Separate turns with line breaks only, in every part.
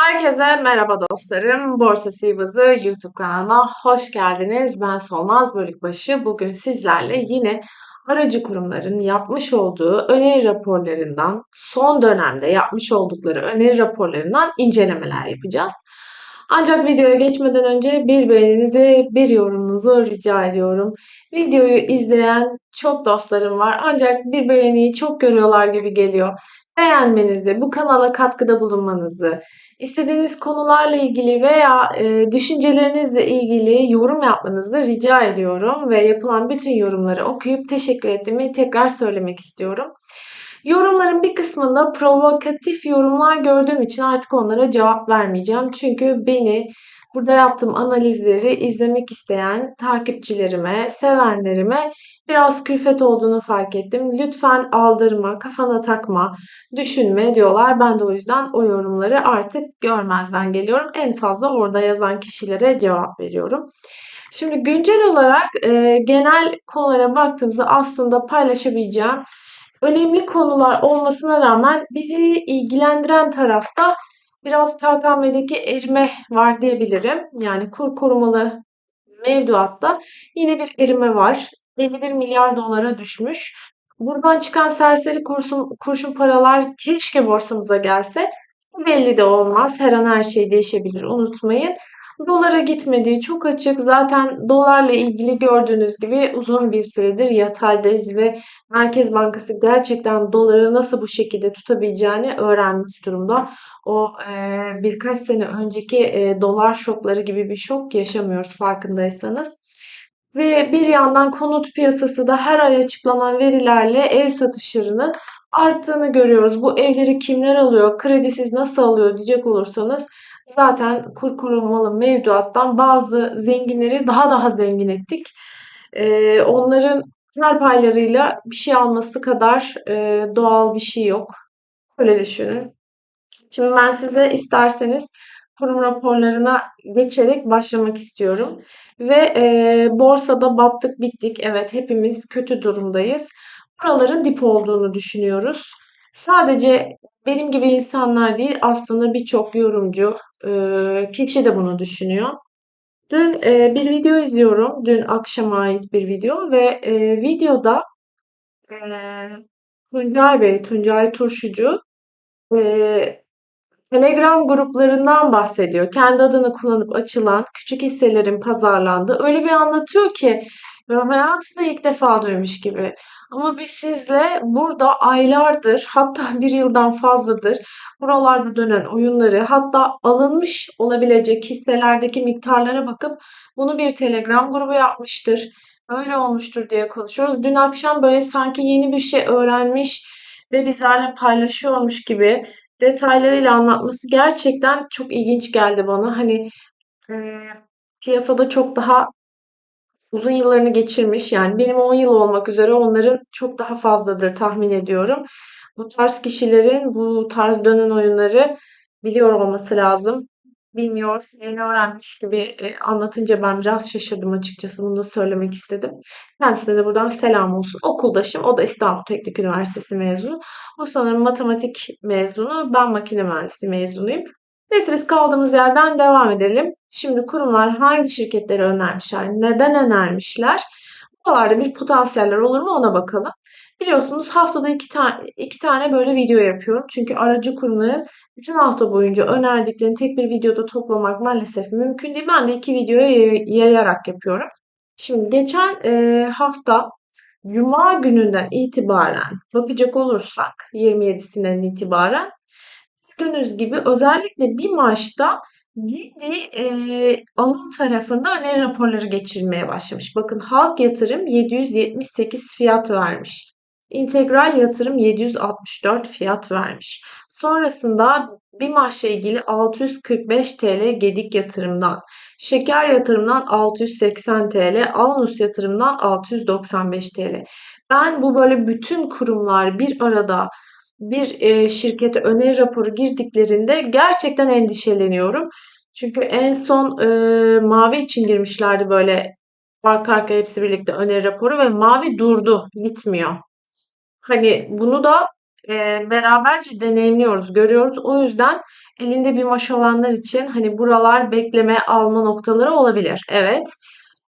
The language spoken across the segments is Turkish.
Herkese merhaba dostlarım. Borsa Sivas'ı YouTube kanalıma hoş geldiniz. Ben Solmaz Bölükbaşı. Bugün sizlerle yine aracı kurumların yapmış olduğu öneri raporlarından, son dönemde yapmış oldukları öneri raporlarından incelemeler yapacağız. Ancak videoya geçmeden önce bir beğeninizi, bir yorumunuzu rica ediyorum. Videoyu izleyen çok dostlarım var ancak bir beğeniyi çok görüyorlar gibi geliyor beğenmenizi, bu kanala katkıda bulunmanızı, istediğiniz konularla ilgili veya e, düşüncelerinizle ilgili yorum yapmanızı rica ediyorum ve yapılan bütün yorumları okuyup teşekkür ettiğimi tekrar söylemek istiyorum. Yorumların bir kısmında provokatif yorumlar gördüğüm için artık onlara cevap vermeyeceğim. Çünkü beni burada yaptığım analizleri izlemek isteyen takipçilerime, sevenlerime biraz külfet olduğunu fark ettim. Lütfen aldırma, kafana takma, düşünme diyorlar. Ben de o yüzden o yorumları artık görmezden geliyorum. En fazla orada yazan kişilere cevap veriyorum. Şimdi güncel olarak e, genel konulara baktığımızda aslında paylaşabileceğim önemli konular olmasına rağmen bizi ilgilendiren tarafta biraz KKM'deki erime var diyebilirim. Yani kur korumalı mevduatta yine bir erime var. 51 milyar dolara düşmüş. Buradan çıkan serseri kurşun, kurşun paralar keşke borsamıza gelse. Belli de olmaz. Her an her şey değişebilir. Unutmayın. Dolara gitmediği çok açık. Zaten dolarla ilgili gördüğünüz gibi uzun bir süredir yataydayız ve Merkez Bankası gerçekten doları nasıl bu şekilde tutabileceğini öğrenmiş durumda. O e, birkaç sene önceki e, dolar şokları gibi bir şok yaşamıyoruz farkındaysanız. Ve bir yandan konut piyasası da her ay açıklanan verilerle ev satışlarının arttığını görüyoruz. Bu evleri kimler alıyor, kredisiz nasıl alıyor diyecek olursanız zaten kur korumalı mevduattan bazı zenginleri daha daha zengin ettik. Ee, onların kar paylarıyla bir şey alması kadar e, doğal bir şey yok. Öyle düşünün. Şimdi ben size isterseniz kurum raporlarına geçerek başlamak istiyorum. Ve e, borsada battık bittik. Evet hepimiz kötü durumdayız. Buraların dip olduğunu düşünüyoruz. Sadece benim gibi insanlar değil aslında birçok yorumcu e, kişi de bunu düşünüyor. Dün e, bir video izliyorum. Dün akşama ait bir video ve e, videoda e, Tuncay Bey, Tuncay Turşucu e, Telegram gruplarından bahsediyor. Kendi adını kullanıp açılan küçük hisselerin pazarlandığı. Öyle bir anlatıyor ki hayatında ilk defa duymuş gibi. Ama biz sizle burada aylardır hatta bir yıldan fazladır buralarda dönen oyunları hatta alınmış olabilecek hisselerdeki miktarlara bakıp bunu bir Telegram grubu yapmıştır. Öyle olmuştur diye konuşuyoruz. Dün akşam böyle sanki yeni bir şey öğrenmiş ve bizlerle paylaşıyormuş gibi detaylarıyla anlatması gerçekten çok ilginç geldi bana. Hani e, piyasada çok daha uzun yıllarını geçirmiş. Yani benim 10 yıl olmak üzere onların çok daha fazladır tahmin ediyorum. Bu tarz kişilerin bu tarz dönen oyunları biliyor olması lazım. Bilmiyor, yeni öğrenmiş gibi e, anlatınca ben biraz şaşırdım açıkçası. Bunu da söylemek istedim. Kendisine de buradan selam olsun. Okuldaşım, o da İstanbul Teknik Üniversitesi mezunu. O sanırım matematik mezunu, ben makine mühendisi mezunuyum. Neyse biz kaldığımız yerden devam edelim. Şimdi kurumlar hangi şirketleri önermişler, neden önermişler? Buralarda bir potansiyeller olur mu ona bakalım. Biliyorsunuz haftada iki, ta iki tane böyle video yapıyorum. Çünkü aracı kurumların bütün hafta boyunca önerdiklerini tek bir videoda toplamak maalesef mümkün değil. Ben de iki videoya yayarak yapıyorum. Şimdi geçen e, hafta Cuma gününden itibaren bakacak olursak 27'sinden itibaren gördüğünüz gibi özellikle bir maçta ciddi e, alım tarafında öneri raporları geçirmeye başlamış. Bakın halk yatırım 778 fiyat vermiş. İntegral yatırım 764 fiyat vermiş. Sonrasında bir maaşla ilgili 645 TL Gedik yatırımdan, Şeker yatırımdan 680 TL, Alnus yatırımdan 695 TL. Ben bu böyle bütün kurumlar bir arada bir e, şirkete öneri raporu girdiklerinde gerçekten endişeleniyorum. Çünkü en son e, Mavi için girmişlerdi böyle arka arka hepsi birlikte öneri raporu ve Mavi durdu, gitmiyor. Hani bunu da e, beraberce deneyimliyoruz, görüyoruz. O yüzden elinde bir maaş olanlar için hani buralar bekleme alma noktaları olabilir. Evet.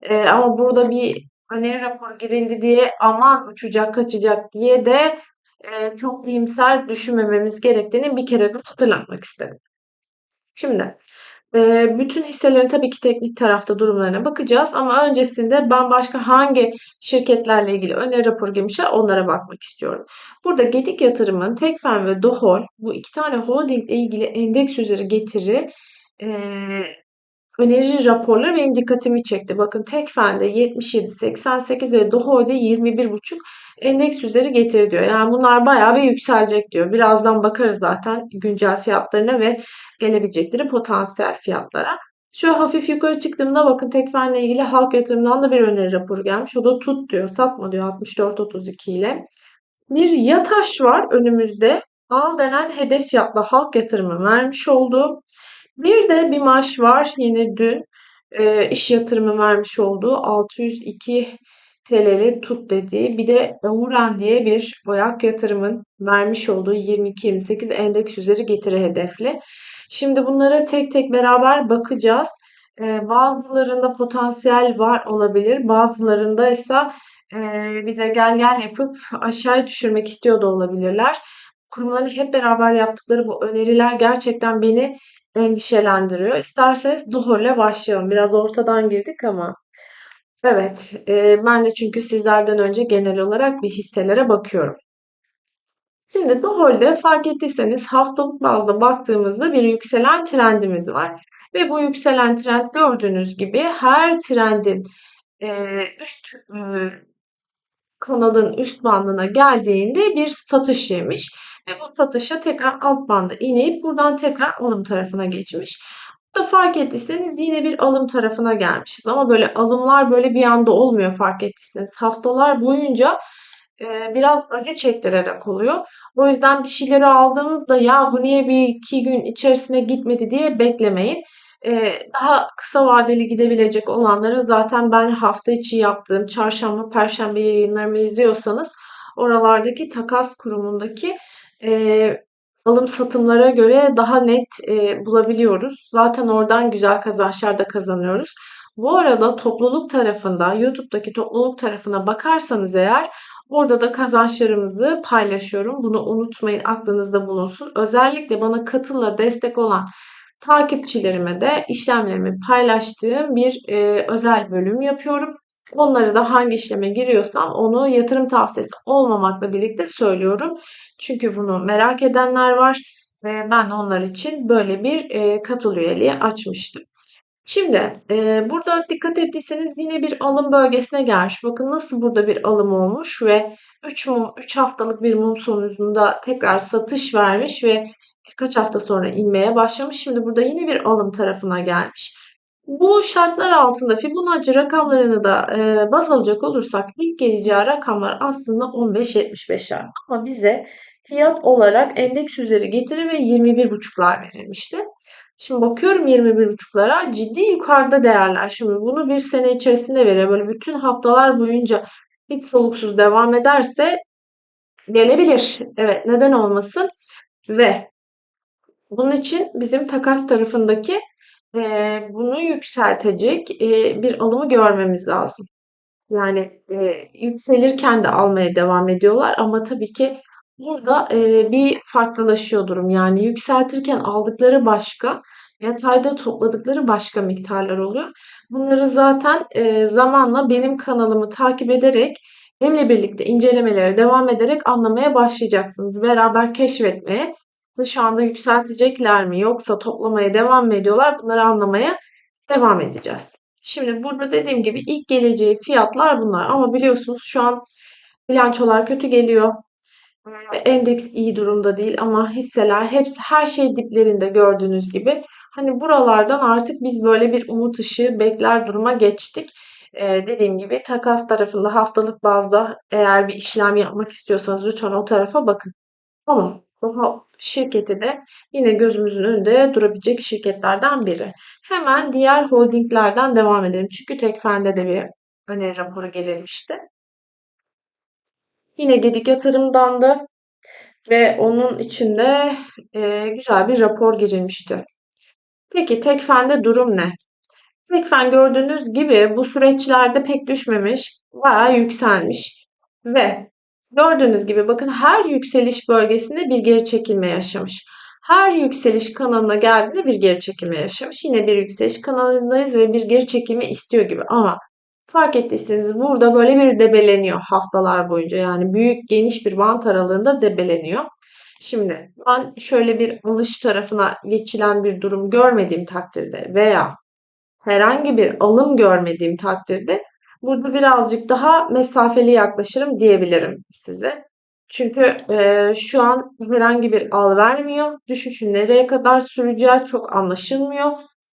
Ee, ama burada bir öneri raporu girildi diye aman uçacak kaçacak diye de e, çok iyimser düşünmememiz gerektiğini bir kere de hatırlatmak istedim. Şimdi e, bütün hisselerin tabii ki teknik tarafta durumlarına bakacağız ama öncesinde ben başka hangi şirketlerle ilgili öneri raporu girmişler onlara bakmak istiyorum. Burada Gedik Yatırım'ın Tekfen ve Dohol bu iki tane holding ile ilgili endeks üzeri getiri öneri raporları benim dikkatimi çekti. Bakın Tekfen'de 77, 88 ve Doho'da 21,5 endeks üzeri getiri diyor. Yani bunlar bayağı bir yükselecek diyor. Birazdan bakarız zaten güncel fiyatlarına ve gelebilecekleri potansiyel fiyatlara. Şöyle hafif yukarı çıktığımda bakın Tekfen'le ilgili halk yatırımdan da bir öneri raporu gelmiş. O da tut diyor, satma diyor 64.32 ile. Bir yataş var önümüzde. Al denen hedef fiyatla halk yatırımı vermiş olduğu. Bir de bir maaş var yine dün e, iş yatırımı vermiş olduğu 602 TL'li tut dediği bir de Uğran diye bir boyak yatırımın vermiş olduğu 22-28 endeks üzeri getiri hedefli. Şimdi bunlara tek tek beraber bakacağız. E, bazılarında potansiyel var olabilir. Bazılarında ise e, bize gel gel yapıp aşağı düşürmek istiyor da olabilirler. Kurumların hep beraber yaptıkları bu öneriler gerçekten beni endişelendiriyor. İsterseniz Duhur'la başlayalım. Biraz ortadan girdik ama. Evet, e, ben de çünkü sizlerden önce genel olarak bir hisselere bakıyorum. Şimdi Duhur'da fark ettiyseniz haftalık bazda baktığımızda bir yükselen trendimiz var. Ve bu yükselen trend gördüğünüz gibi her trendin e, üst e, kanalın üst bandına geldiğinde bir satış yemiş. Ve bu satışa tekrar alt banda inip buradan tekrar alım tarafına geçmiş. Burada fark ettiyseniz yine bir alım tarafına gelmişiz. Ama böyle alımlar böyle bir anda olmuyor fark ettiyseniz. Haftalar boyunca e, biraz acı çektirerek oluyor. O yüzden bir şeyleri aldığınızda ya bu niye bir iki gün içerisine gitmedi diye beklemeyin. E, daha kısa vadeli gidebilecek olanları zaten ben hafta içi yaptığım çarşamba, perşembe yayınlarımı izliyorsanız oralardaki takas kurumundaki e, alım satımlara göre daha net e, bulabiliyoruz. Zaten oradan güzel kazançlar da kazanıyoruz. Bu arada topluluk tarafında, YouTube'daki topluluk tarafına bakarsanız eğer orada da kazançlarımızı paylaşıyorum. Bunu unutmayın, aklınızda bulunsun. Özellikle bana katılla destek olan takipçilerime de işlemlerimi paylaştığım bir e, özel bölüm yapıyorum. Onları da hangi işleme giriyorsam onu yatırım tavsiyesi olmamakla birlikte söylüyorum. Çünkü bunu merak edenler var ve ben onlar için böyle bir e, katıl üyeliği açmıştım. Şimdi e, burada dikkat ettiyseniz yine bir alım bölgesine gelmiş. Bakın nasıl burada bir alım olmuş ve 3 mum 3 haftalık bir mum sonucunda tekrar satış vermiş ve birkaç hafta sonra inmeye başlamış. Şimdi burada yine bir alım tarafına gelmiş. Bu şartlar altında Fibonacci rakamlarını da e, baz alacak olursak ilk geleceği rakamlar aslında 15.75'ler. Ama bize fiyat olarak endeks üzeri getiri ve 21.5'lar verilmişti. Şimdi bakıyorum 21.5'lara ciddi yukarıda değerler. Şimdi bunu bir sene içerisinde veriyor. Böyle bütün haftalar boyunca hiç soluksuz devam ederse gelebilir. Evet neden olmasın? Ve bunun için bizim takas tarafındaki Eee, bunu yükseltecek, eee, bir alımı görmemiz lazım. Yani, eee, yükselirken de almaya devam ediyorlar ama tabii ki burada, eee, bir farklılaşıyor durum. Yani yükseltirken aldıkları başka, yatayda topladıkları başka miktarlar oluyor. Bunları zaten, eee, zamanla benim kanalımı takip ederek, benimle birlikte incelemelere devam ederek anlamaya başlayacaksınız. Beraber keşfetmeye şu anda yükseltecekler mi yoksa toplamaya devam mı ediyorlar? Bunları anlamaya devam edeceğiz. Şimdi burada dediğim gibi ilk geleceği fiyatlar bunlar ama biliyorsunuz şu an bilançolar kötü geliyor. Endeks iyi durumda değil ama hisseler hepsi her şey diplerinde gördüğünüz gibi. Hani buralardan artık biz böyle bir umut ışığı bekler duruma geçtik. Ee, dediğim gibi takas tarafında haftalık bazda eğer bir işlem yapmak istiyorsanız lütfen o tarafa bakın. Tamam. Daha şirketi de yine gözümüzün önünde durabilecek şirketlerden biri. Hemen diğer holdinglerden devam edelim. Çünkü Tekfen'de de bir öneri raporu gelmişti. Yine Gedik Yatırım'dan da ve onun içinde e, güzel bir rapor girilmişti. Peki Tekfen'de durum ne? Tekfen gördüğünüz gibi bu süreçlerde pek düşmemiş, bayağı yükselmiş ve gördüğünüz gibi bakın her yükseliş bölgesinde bir geri çekilme yaşamış. Her yükseliş kanalına geldiğinde bir geri çekilme yaşamış. Yine bir yükseliş kanalındayız ve bir geri çekilme istiyor gibi ama fark ettiyseniz burada böyle bir debeleniyor haftalar boyunca. Yani büyük geniş bir bant aralığında debeleniyor. Şimdi ben şöyle bir alış tarafına geçilen bir durum görmediğim takdirde veya herhangi bir alım görmediğim takdirde burada birazcık daha mesafeli yaklaşırım diyebilirim size. Çünkü e, şu an herhangi bir al vermiyor. Düşüşün nereye kadar süreceği çok anlaşılmıyor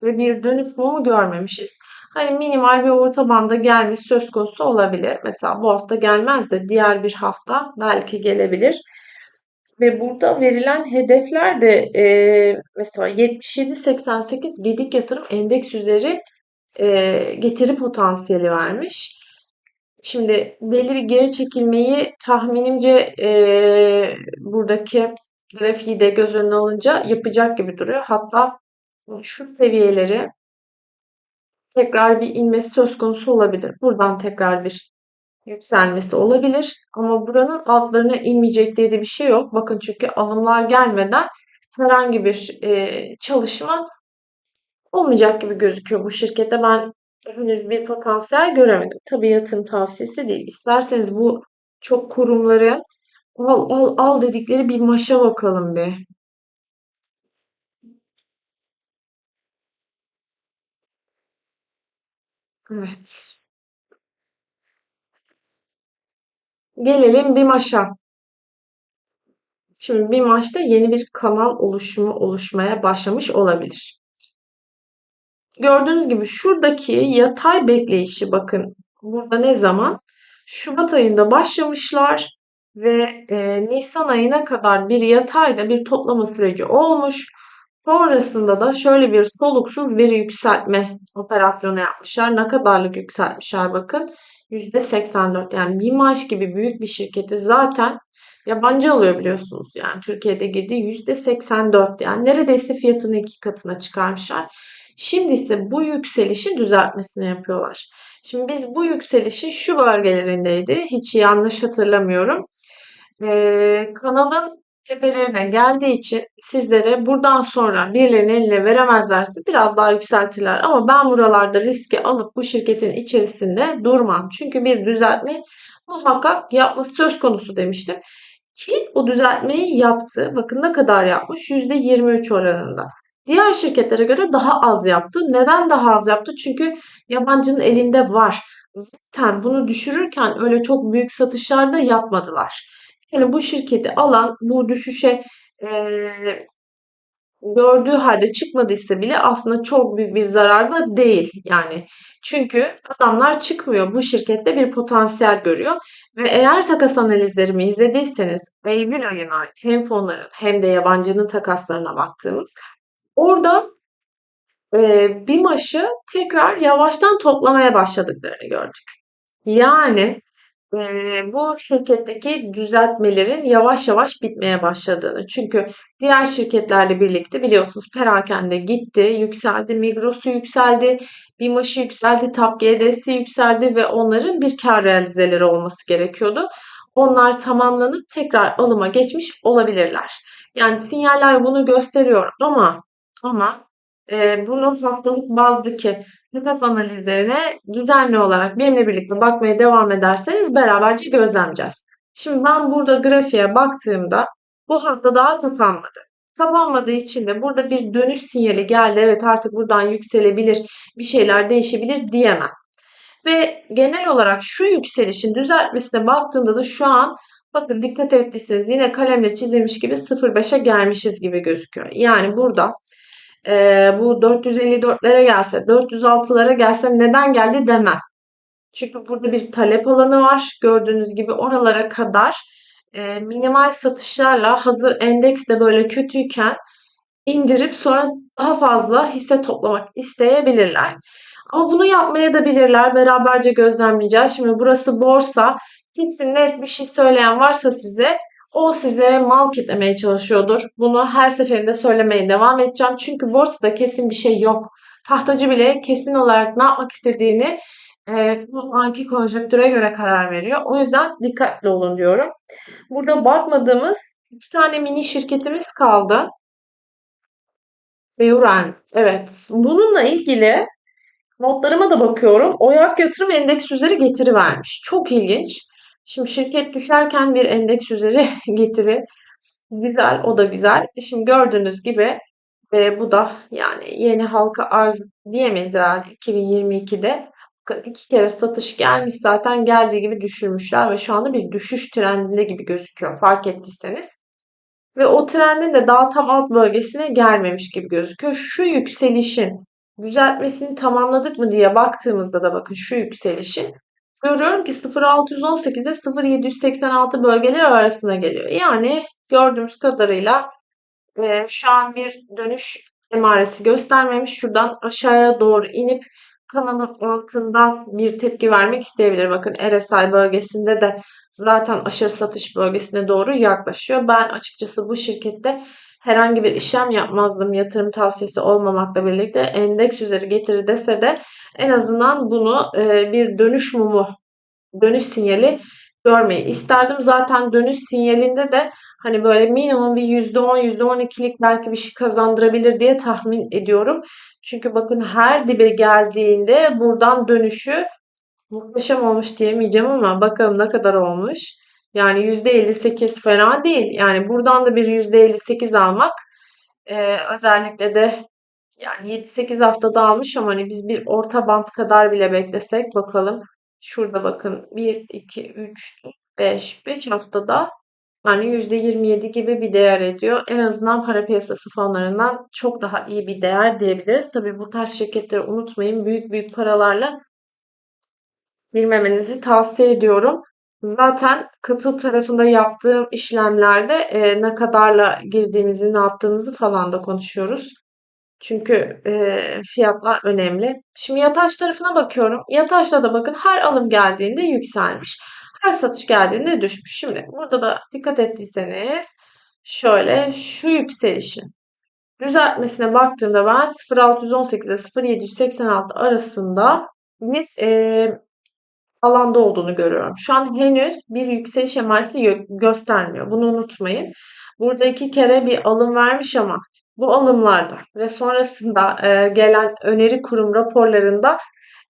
ve bir dönüş mumu görmemişiz. Hani minimal bir orta banda gelmiş söz konusu olabilir. Mesela bu hafta gelmez de diğer bir hafta belki gelebilir. Ve burada verilen hedefler de e, mesela 77-88 Gedik Yatırım Endeks üzeri e, getiri potansiyeli vermiş. Şimdi belli bir geri çekilmeyi tahminimce e, buradaki grafiği de göz önüne alınca yapacak gibi duruyor. Hatta şu seviyeleri tekrar bir inmesi söz konusu olabilir. Buradan tekrar bir yükselmesi olabilir. Ama buranın altlarına inmeyecek diye de bir şey yok. Bakın çünkü alımlar gelmeden herhangi bir e, çalışma olmayacak gibi gözüküyor bu şirkette. Ben henüz bir potansiyel göremedim. Tabii yatırım tavsiyesi değil. İsterseniz bu çok kurumların al al al dedikleri bir maşa bakalım bir. Evet. Gelelim bir maşa. Şimdi bir maçta yeni bir kanal oluşumu oluşmaya başlamış olabilir. Gördüğünüz gibi şuradaki yatay bekleyişi bakın burada ne zaman? Şubat ayında başlamışlar ve e, Nisan ayına kadar bir yatayda bir toplama süreci olmuş. Sonrasında da şöyle bir soluksuz bir yükseltme operasyonu yapmışlar. Ne kadarlık yükseltmişler bakın. %84 yani bir maaş gibi büyük bir şirketi zaten yabancı alıyor biliyorsunuz. Yani Türkiye'de girdiği %84 yani neredeyse fiyatını iki katına çıkarmışlar. Şimdi ise bu yükselişi düzeltmesini yapıyorlar. Şimdi biz bu yükselişin şu bölgelerindeydi. Hiç yanlış hatırlamıyorum. Ee, kanalın tepelerine geldiği için sizlere buradan sonra birilerinin eline veremezlerse biraz daha yükseltirler. Ama ben buralarda riski alıp bu şirketin içerisinde durmam. Çünkü bir düzeltme muhakkak yapması söz konusu demiştim. Ki o düzeltmeyi yaptı. Bakın ne kadar yapmış? %23 oranında. Diğer şirketlere göre daha az yaptı. Neden daha az yaptı? Çünkü yabancının elinde var. Zaten bunu düşürürken öyle çok büyük satışlar da yapmadılar. Yani bu şirketi alan bu düşüşe e, gördüğü halde çıkmadıysa bile aslında çok büyük bir zararda değil yani. Çünkü adamlar çıkmıyor. Bu şirkette bir potansiyel görüyor. Ve eğer takas analizlerimi izlediyseniz Eylül ayına ait hem fonların hem de yabancının takaslarına baktığımız orada e, BİMAŞ'ı tekrar yavaştan toplamaya başladıklarını gördük. Yani bu şirketteki düzeltmelerin yavaş yavaş bitmeye başladığını. Çünkü diğer şirketlerle birlikte biliyorsunuz perakende gitti, yükseldi, Migros'u yükseldi, BİMAŞ'ı yükseldi, TAP GDS'i yükseldi ve onların bir kar realizeleri olması gerekiyordu. Onlar tamamlanıp tekrar alıma geçmiş olabilirler. Yani sinyaller bunu gösteriyor ama ama e, bunun haftalık bazdaki Nefes analizlerine düzenli olarak benimle birlikte bakmaya devam ederseniz beraberce gözlemleyeceğiz. Şimdi ben burada grafiğe baktığımda bu hafta daha kapanmadı. Kapanmadığı için de burada bir dönüş sinyali geldi. Evet artık buradan yükselebilir, bir şeyler değişebilir diyemem. Ve genel olarak şu yükselişin düzeltmesine baktığımda da şu an bakın dikkat ettiyseniz yine kalemle çizilmiş gibi 0.5'e gelmişiz gibi gözüküyor. Yani burada e, bu 454'lere gelse, 406'lara gelse neden geldi demem. Çünkü burada bir talep alanı var. Gördüğünüz gibi oralara kadar e, minimal satışlarla hazır endeks de böyle kötüyken indirip sonra daha fazla hisse toplamak isteyebilirler. Ama bunu yapmaya da bilirler. Beraberce gözlemleyeceğiz. Şimdi burası borsa. Kesin net bir şey söyleyen varsa size O size mal kitlemeye çalışıyordur. Bunu her seferinde söylemeye devam edeceğim. Çünkü borsada kesin bir şey yok. Tahtacı bile kesin olarak ne yapmak istediğini e, anki konjonktüre göre karar veriyor. O yüzden dikkatli olun diyorum. Burada bakmadığımız iki tane mini şirketimiz kaldı. Beuren. Evet. Bununla ilgili notlarıma da bakıyorum. Oyak yatırım endeks üzeri getiri vermiş. Çok ilginç. Şimdi şirket düşerken bir endeks üzeri getiri. Güzel, o da güzel. Şimdi gördüğünüz gibi e, bu da yani yeni halka arz diyemeyiz herhalde 2022'de. Bakın iki kere satış gelmiş zaten geldiği gibi düşürmüşler ve şu anda bir düşüş trendinde gibi gözüküyor fark ettiyseniz. Ve o trendin de daha tam alt bölgesine gelmemiş gibi gözüküyor. Şu yükselişin düzeltmesini tamamladık mı diye baktığımızda da bakın şu yükselişin görüyorum ki 0.618 ile 0.786 bölgeler arasına geliyor. Yani gördüğümüz kadarıyla e, şu an bir dönüş emaresi göstermemiş. Şuradan aşağıya doğru inip kanalın altından bir tepki vermek isteyebilir. Bakın RSI bölgesinde de zaten aşırı satış bölgesine doğru yaklaşıyor. Ben açıkçası bu şirkette herhangi bir işlem yapmazdım yatırım tavsiyesi olmamakla birlikte endeks üzeri getiri dese de en azından bunu e, bir dönüş mumu, dönüş sinyali görmeyi isterdim. Zaten dönüş sinyalinde de hani böyle minimum bir %10, %12'lik belki bir şey kazandırabilir diye tahmin ediyorum. Çünkü bakın her dibe geldiğinde buradan dönüşü muhteşem olmuş diyemeyeceğim ama bakalım ne kadar olmuş. Yani %58 fena değil. Yani buradan da bir %58 almak e, özellikle de yani 7-8 haftada almış ama hani biz bir orta bant kadar bile beklesek bakalım. Şurada bakın 1, 2, 3, 5, 5 haftada yani %27 gibi bir değer ediyor. En azından para piyasası fonlarından çok daha iyi bir değer diyebiliriz. Tabii bu tarz şirketleri unutmayın. Büyük büyük paralarla bilmemenizi tavsiye ediyorum. Zaten katıl tarafında yaptığım işlemlerde e, ne kadarla girdiğimizi, ne yaptığımızı falan da konuşuyoruz. Çünkü e, fiyatlar önemli. Şimdi Yataş tarafına bakıyorum. Yataş'ta da bakın her alım geldiğinde yükselmiş. Her satış geldiğinde düşmüş. Şimdi burada da dikkat ettiyseniz şöyle şu yükselişin düzeltmesine baktığımda ben 0618 ile 0786 arasında bir e, alanda olduğunu görüyorum. Şu an henüz bir yükseliş emaresi göstermiyor. Bunu unutmayın. Burada iki kere bir alım vermiş ama bu alımlarda ve sonrasında e, gelen öneri kurum raporlarında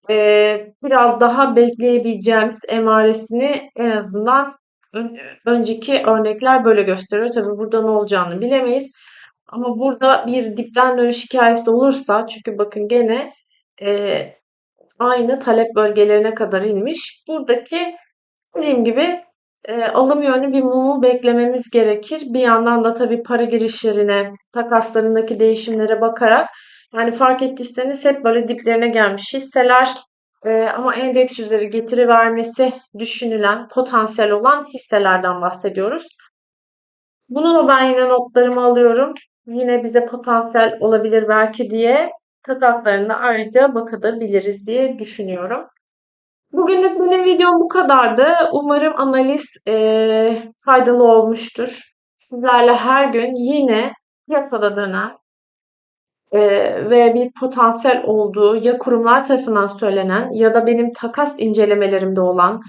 e, biraz daha bekleyebileceğimiz emaresini en azından ön, önceki örnekler böyle gösteriyor. Tabii burada ne olacağını bilemeyiz. Ama burada bir dipten dönüş hikayesi olursa çünkü bakın gene e, aynı talep bölgelerine kadar inmiş. Buradaki dediğim gibi e, alım yönlü bir mumu beklememiz gerekir. Bir yandan da tabii para girişlerine, takaslarındaki değişimlere bakarak yani fark ettiyseniz hep böyle diplerine gelmiş hisseler e, ama endeks üzeri getiri vermesi düşünülen, potansiyel olan hisselerden bahsediyoruz. Bunu da ben yine notlarımı alıyorum. Yine bize potansiyel olabilir belki diye takaslarına ayrıca bakabiliriz diye düşünüyorum. Bugünlük benim videom bu kadardı. Umarım analiz e, faydalı olmuştur. Sizlerle her gün yine piyasada dönen e, ve bir potansiyel olduğu ya kurumlar tarafından söylenen ya da benim takas incelemelerimde olan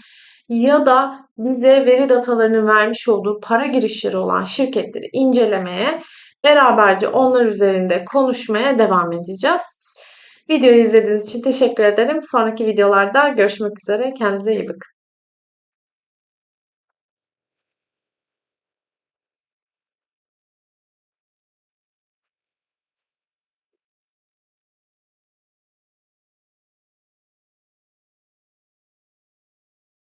ya da bize veri datalarının vermiş olduğu para girişleri olan şirketleri incelemeye beraberce onlar üzerinde konuşmaya devam edeceğiz. Videoyu izlediğiniz için teşekkür ederim. Sonraki videolarda görüşmek üzere. Kendinize iyi bakın.